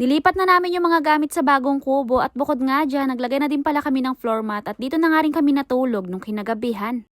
Nilipat na namin yung mga gamit sa bagong kubo at bukod nga dyan, naglagay na din pala kami ng floor mat at dito na nga rin kami natulog nung kinagabihan.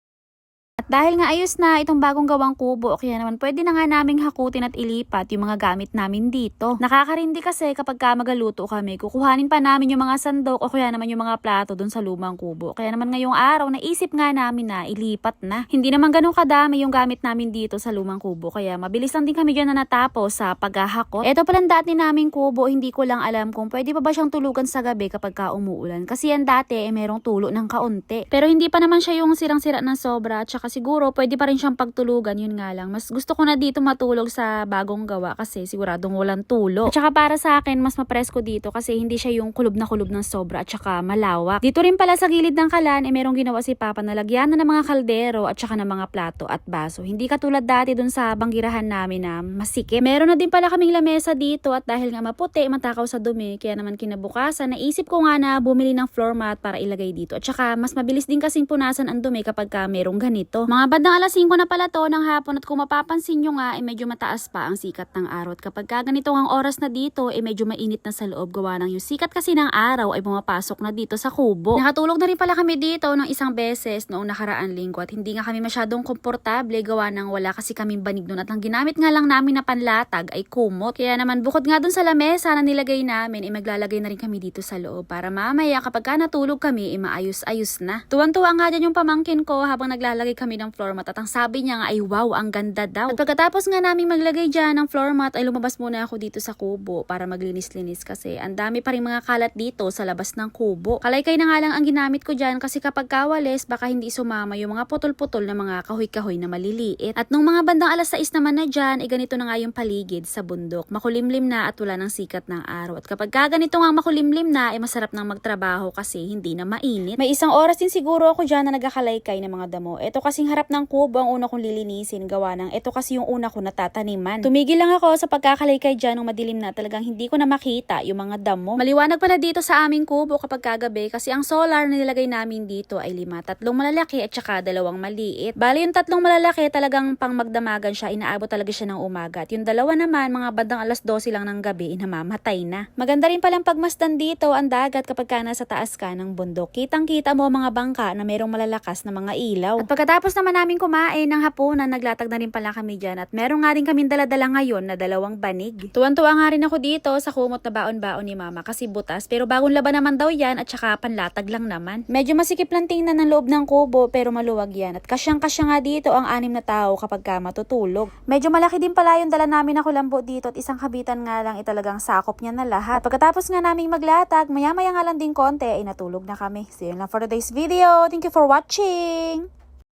At dahil nga ayos na itong bagong gawang kubo, kaya naman pwede na nga naming hakutin at ilipat yung mga gamit namin dito. Nakakarindi kasi kapag ka magaluto kami, kukuhanin pa namin yung mga sandok o kaya naman yung mga plato dun sa lumang kubo. Kaya naman ngayong araw, naisip nga namin na ilipat na. Hindi naman ganun kadami yung gamit namin dito sa lumang kubo, kaya mabilis lang din kami dyan na natapos sa paghahakot. Ito palang dati naming kubo, hindi ko lang alam kung pwede pa ba siyang tulugan sa gabi kapag ka umuulan. Kasi yan dati, eh, merong tulo ng kaunti. Pero hindi pa naman siya yung sirang-sira ng sobra, at saka siguro pwede pa rin siyang pagtulugan, yun nga lang. Mas gusto ko na dito matulog sa bagong gawa kasi siguradong walang tulo. At saka para sa akin, mas mapresko dito kasi hindi siya yung kulob na kulob ng sobra at saka malawak. Dito rin pala sa gilid ng kalan, eh merong ginawa si Papa na lagyan na ng mga kaldero at saka ng mga plato at baso. Hindi katulad dati dun sa banggirahan namin na masikip. Meron na din pala kaming lamesa dito at dahil nga maputi, matakaw sa dumi, kaya naman kinabukasan, naisip ko nga na bumili ng floor mat para ilagay dito. At saka mas mabilis din kasing punasan ang dumi kapag ka merong ganito. Mga bandang alas 5 na pala to ng hapon at kung mapapansin nyo nga, eh medyo mataas pa ang sikat ng araw. At kapag ka ganito ang oras na dito, eh medyo mainit na sa loob gawa ng yung sikat kasi ng araw ay pumapasok na dito sa kubo. Nakatulog na rin pala kami dito ng isang beses noong nakaraan linggo at hindi nga kami masyadong komportable gawa ng wala kasi kaming banig doon at ang ginamit nga lang namin na panlatag ay kumot. Kaya naman bukod nga doon sa lamesa na nilagay namin, ay maglalagay na rin kami dito sa loob para mamaya kapag ka natulog kami, ay maayos-ayos na. Tuwan-tuwa nga dyan yung pamangkin ko habang naglalagay kami ng floor mat at ang sabi niya nga ay wow, ang ganda daw. At pagkatapos nga namin maglagay dyan ng floor mat ay lumabas muna ako dito sa kubo para maglinis-linis kasi ang dami pa rin mga kalat dito sa labas ng kubo. Kalaykay na nga lang ang ginamit ko dyan kasi kapag kawalis baka hindi sumama yung mga putol-putol na mga kahoy-kahoy na maliliit. At nung mga bandang alas 6 naman na dyan, ay ganito na nga yung paligid sa bundok. Makulimlim na at wala ng sikat ng araw. At kapag ka ganito nga makulimlim na, ay masarap nang magtrabaho kasi hindi na mainit. May isang oras din siguro ako dyan na nagkakalaykay ng mga damo. Ito kasing harap ng kubo ang una kong lilinisin gawa ng ito kasi yung una ko natataniman. Tumigil lang ako sa pagkakalaykay dyan nung madilim na talagang hindi ko na makita yung mga damo. Maliwanag pala dito sa aming kubo kapag kagabi kasi ang solar na nilagay namin dito ay lima. Tatlong malalaki at saka dalawang maliit. Bali yung tatlong malalaki talagang pang magdamagan siya, inaabot talaga siya ng umaga. At yung dalawa naman, mga bandang alas 12 lang ng gabi, namamatay na. Maganda rin palang pagmasdan dito ang dagat kapag ka nasa taas ka ng bundok. Kitang-kita mo ang mga bangka na merong malalakas na mga ilaw. At pagkatapos naman namin kumain ng hapunan, naglatag na rin pala kami dyan. At meron nga rin kaming daladala ngayon na dalawang banig. Tuwan-tuwa nga rin ako dito sa kumot na baon-baon ni mama kasi butas. Pero bagong laban naman daw yan at saka panlatag lang naman. Medyo masikip lang tingnan ng loob ng kubo pero maluwag yan. At kasyang-kasya nga dito ang anim na tao kapag ka matutulog. Medyo malaki din pala yung dala namin na kulambo dito at isang kabitan nga lang italagang sakop niya na lahat. At pagkatapos nga naming maglatag, maya-maya nga lang din konti ay natulog na kami. So yun lang for today's video. Thank you for watching!